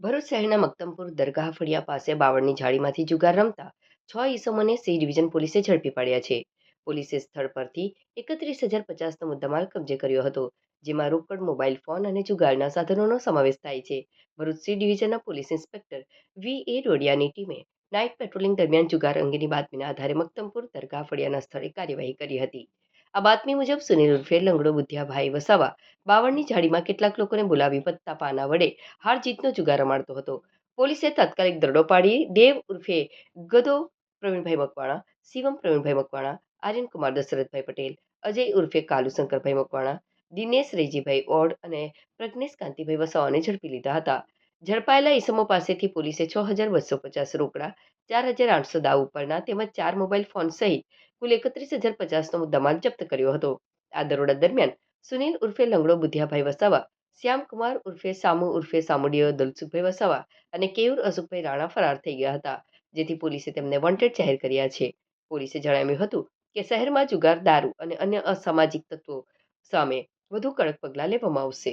ભરૂચ શહેરના મક્તમપુર દરગાહ ફળિયા પાસે બાવળની ઝાડીમાંથી જુગાર રમતા છ ઈસમોને સી ડિવિઝન પોલીસે ઝડપી પાડ્યા છે. પોલીસે સ્થળ પરથી એકત્રીસ હજાર પચાસનો મુદ્દામાલ કબજે કર્યો હતો, જેમાં રોકડ, મોબાઈલ ફોન અને જુગારના સાધનોનો સમાવેશ થાય છે. ભરૂચ સી ડિવિઝનના પોલીસ ઇન્સ્પેક્ટર વી એ રોડિયાની ટીમે નાઇટ પેટ્રોલિંગ દરમિયાન જુગાર અંગેની બાતમીના આધારે મક્તમપુર દરગાહ ફળિયાના સ્થળે કાર્યવાહી કરી હતી. આ બાતમી મુજબ સુનિલ ઉર્ફે લંગડો બુદ્ધિયાભાઈ વસાવા બાવળની ઝાડીમાં કેટલાક લોકોને બોલાવી પત્તા પાના વડે હાર જીતનો જુગાર રમાડતો હતો. પોલીસે તાત્કાલિક દરડો પાડી દેવ ઉર્ફે ગદો પ્રવીણભાઈ મકવાણા, શિવમ પ્રવીણભાઈ મકવાણા, આર્યનકુમાર દશરથભાઈ પટેલ, અજય ઉર્ફે કાલુ શંકરભાઈ મકવાણા, દિનેશ રેજીભાઈ ઓડ અને પ્રજ્ઞેશ કાંતિભાઈ વસાવાને ઝડપી લીધા હતા. ઝડપાયેલા ઈસમો પાસેથી પોલીસે છ હજાર બસો પચાસ રોકડા, ચાર હજાર આઠસો દાવ ઉપરના તેમજ ચાર મોબાઈલ ફોન સહિત કુલ એકત્રીસ હજાર પચાસનો મુદ્દામાલ જપ્ત કર્યો હતો. આ દરોડા દરમિયાન સુનિલ ઉર્ફે લંગડો, બુધિયાભાઈ વસાવા, શ્યામકુમાર ઉર્ફે સામુ ઉર્ફે સામુડીઓ દલસુખભાઈ વસાવા અને કેયુર અશોકભાઈ રાણા ફરાર થઈ ગયા હતા, જેથી પોલીસે તેમને વોન્ટેડ જાહેર કર્યા છે. પોલીસે જણાવ્યું હતું કે શહેરમાં જુગાર, દારૂ અને અન્ય અસામાજિક તત્વો સામે વધુ કડક પગલાં લેવામાં આવશે.